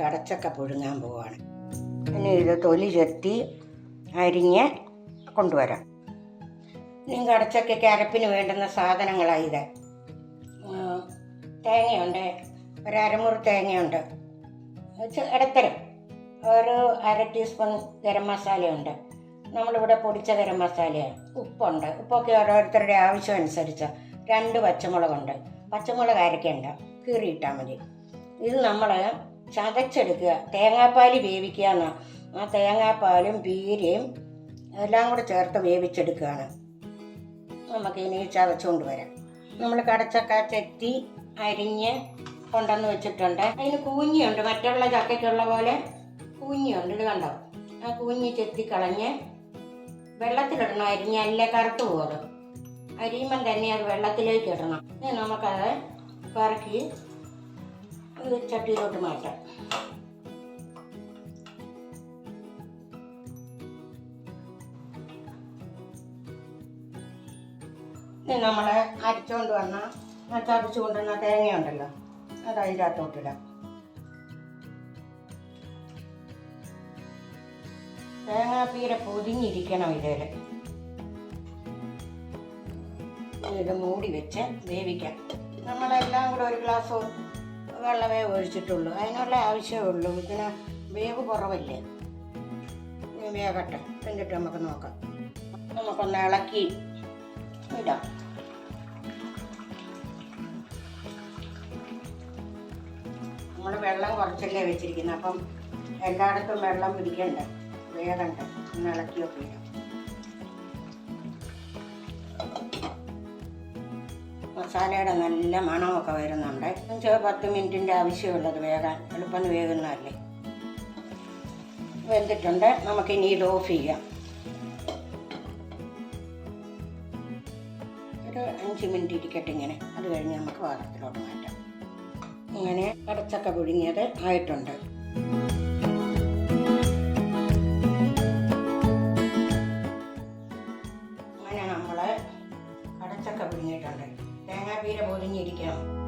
കടച്ചക്ക പുഴുങ്ങാൻ പോവാണ്. ഇനി ഇത് തൊലി ചെത്തി അരിഞ്ഞ് കൊണ്ടുവരാം. ഇനി കടച്ചക്കയ്ക്ക് അരപ്പിന് വേണ്ടുന്ന സാധനങ്ങളാണ് ഇത്. തേങ്ങയുണ്ട്. ഒരു അരമുറി തേങ്ങയുണ്ട്. ഇടത്തരം. ഒരു അര ടീസ്പൂൺ ഗരം മസാലയുണ്ട്. നമ്മളിവിടെ പൊടിച്ച ഗരം മസാലയാണ് ഉപ്പുണ്ട്. ഉപ്പൊക്കെ ഓരോരുത്തരുടെ ആവശ്യം അനുസരിച്ച് രണ്ട് പച്ചമുളകുണ്ട്. പച്ചമുളക് അരക്കേണ്ട കീറിയിട്ടാൽ മതി. ഇത് നമ്മൾ ചതച്ചെടുക്കുക. തേങ്ങാപ്പാൽ വേവിക്കുക എന്നാ ആ തേങ്ങാപ്പാലും പീരയും എല്ലാം കൂടെ ചേർത്ത് വേവിച്ചെടുക്കുകയാണ്. നമുക്ക് ഇനി ചതച്ചുകൊണ്ട് വരാം. നമ്മൾ കടച്ചക്ക ചെത്തി അരിഞ്ഞ് കൊണ്ടുവന്ന് വെച്ചിട്ടുണ്ട്. അതിന് കൂഞ്ഞിയുണ്ട്. മറ്റുള്ള ചക്കയ്ക്കുള്ള പോലെ കൂഞ്ഞിയുണ്ട്. ഇത് കണ്ടോ? ആ കൂഞ്ഞി ചെത്തി കളഞ്ഞ് വെള്ളത്തിലിടണം. അരിഞ്ഞ് അല്ലേ കറുത്ത് പോകും അരിയുമ്പം തന്നെ അത് വെള്ളത്തിലേക്ക് ഇടണം. നമുക്കത് കറക്കി ഇത് ചട്ടിയിലോട്ട് മാറ്റാം. ഇനി നമ്മൾ അരിച്ചുകൊണ്ട് വന്ന ചതച്ച് കൊണ്ടുവന്ന തേങ്ങയുണ്ടല്ലോ അത് അതിന്റെ തേങ്ങാപ്പീര പൊതിഞ്ഞിരിക്കണം ഇതിൽ ഇത് മൂടി വെച്ച് വേവിക്കാം. നമ്മളെല്ലാം കൂടെ ഒരു ഗ്ലാസ് വെള്ളമേ ഒഴിച്ചിട്ടുള്ളൂ. അതിനുള്ള ആവശ്യമേ ഉള്ളൂ. ഇതിന് വേവ് കുറവല്ലേ? വേകട്ടെ എന്നിട്ട് നമുക്ക് നോക്കാം. നമുക്കൊന്ന് ഇളക്കി ഇടാം. നമ്മൾ വെള്ളം കുറച്ചല്ലേ വെച്ചിരിക്കുന്നത്. അപ്പം എല്ലായിടത്തും വെള്ളം പിടിക്കണ്ട വേഗണ്ട ഒന്ന് ഇളക്കിയൊക്കെ ഇടാം മസാലയുടെ നല്ല മണമൊക്കെ വരുന്നുണ്ട്. അഞ്ചോ പത്ത് മിനിറ്റിന്റെ ആവശ്യമുള്ളത് വേകാൻ എളുപ്പം വേകുന്നതല്ലേ? വെന്തിട്ടുണ്ട്. നമുക്കിനി ഇത് ഓഫ് ചെയ്യാം. ഒരു അഞ്ച് മിനിറ്റ് ഇരിക്കട്ടെ ഇങ്ങനെ. അത് കഴിഞ്ഞ് നമുക്ക് പാത്രത്തിലോട്ട് മാറ്റാം. ഇങ്ങനെ അടച്ചൊക്കെ പുഴുങ്ങിയത് ആയിട്ടുണ്ട്. അങ്ങനെ നമ്മൾ അടച്ചൊക്കെ പുഴുങ്ങിയിട്ടുണ്ട്. തേങ്ങാപ്പീര പൊതിഞ്ഞിരിക്കണം.